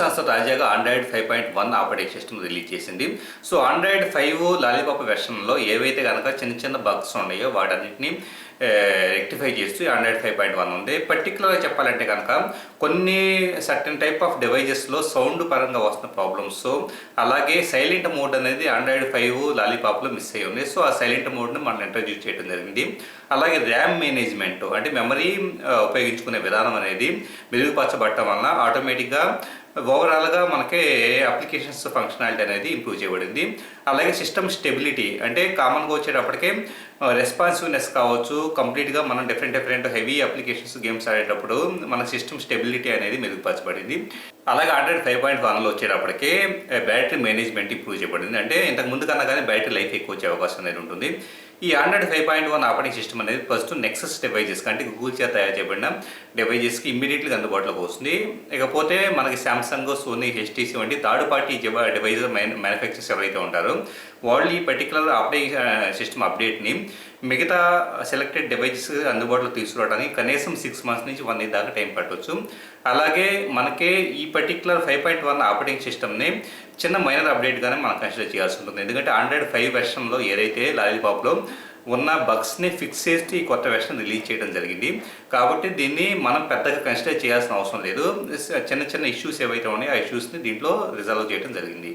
సంస్థ తాజాగా Android five point one operating system release చేసింది. సో ఆండ్రాయిడ్ ఫైవ్ లాలీపాప్ వెర్షన్లో ఏవైతే కనుక చిన్న చిన్న బగ్స్ ఉన్నాయో వాటన్నిటిని రెక్టిఫై చేస్తూ ఆండ్రాయిడ్ ఫైవ్ పాయింట్ వన్ ఉంది. పర్టికులర్గా చెప్పాలంటే కనుక కొన్ని సర్టన్ టైప్ ఆఫ్ డివైజెస్లో సౌండ్ పరంగా వస్తున్న ప్రాబ్లమ్స్. అలాగే సైలెంట్ మోడ్ అనేది ఆండ్రాయిడ్ ఫైవ్ లాలీపాప్లో మిస్ అయ్యి ఉంది. సో ఆ సైలెంట్ మోడ్ని మనం ఇంట్రడ్యూస్ చేయడం జరిగింది. అలాగే ర్యామ్ మేనేజ్మెంట్ అంటే మెమరీ ఉపయోగించుకునే విధానం అనేది మెరుగుపరచబడటం వలన ఆటోమేటిక్గా ఓవరాల్గా మనకి అప్లికేషన్స్ ఫంక్షనాలిటీ అనేది ఇంప్రూవ్ చేయబడింది. అలాగే సిస్టమ్ స్టెబిలిటీ అంటే కామన్గా వచ్చేటప్పటికే రెస్పాన్సివ్నెస్ కావచ్చు కంప్లీట్గా మనం different different heavy applications games ఆడేటప్పుడు మన సిస్టమ్ స్టెబిలిటీ అనేది మెరుగుపరచబడింది. అలాగే ఆండ్రాయిడ్ ఫైవ్ పాయింట్ వన్లో వచ్చేటప్పటికే బ్యాటరీ మేనేజ్మెంట్ ఇంప్రూవ్ చేయబడింది. అంటే ఇంతకు ముందు కన్నా కానీ బ్యాటరీ లైఫ్ ఎక్కువ వచ్చే అవకాశం అనేది ఉంటుంది. ఈ Android five point one operating system అనేది ఫస్ట్ నెక్సస్ డివైజెస్ అంటే గూగుల్ చేత తయారు చేయబడిన డివైజెస్కి ఇమ్మీడియట్గా అందుబాటులోకి వస్తుంది. ఇకపోతే మనకి శాంసంగ్ సోనీ హెచ్టీసీ వంటి థర్డ్ పార్టీ డివైజ్ మ్యానుఫ్యాక్చర్స్ ఎవరైతే ఉంటారో వాళ్ళు ఈ పర్టికులర్ ఆపరేటింగ్ సిస్టమ్ అప్డేట్ని మిగతా సెలెక్టెడ్ డివైజెస్ అందుబాటులో తీసుకురావడానికి కనీసం సిక్స్ మంత్స్ నుంచి వన్ ఇయర్ దాకా టైం పట్టవచ్చు అలాగే మనకే ఈ particular five point one operating సిస్టమ్ని చిన్న మైనర్ అప్డేట్గానే మనం కన్సిడర్ చేయాల్సి ఉంటుంది. ఎందుకంటే ఆండ్రాయిడ్ ఫైవ్ వెర్షన్లో ఏదైతే లాలీపాప్లో ఉన్న బగ్స్ని ఫిక్స్ చేసి ఈ కొత్త వెర్షన్ రిలీజ్ చేయడం జరిగింది. కాబట్టి దీన్ని మనం పెద్దగా కన్సిడర్ చేయాల్సిన అవసరం లేదు. చిన్న చిన్న ఇష్యూస్ ఏవైతే ఉన్నాయో ఆ ఇష్యూస్ని దీంట్లో రిజాల్వ్ చేయడం జరిగింది.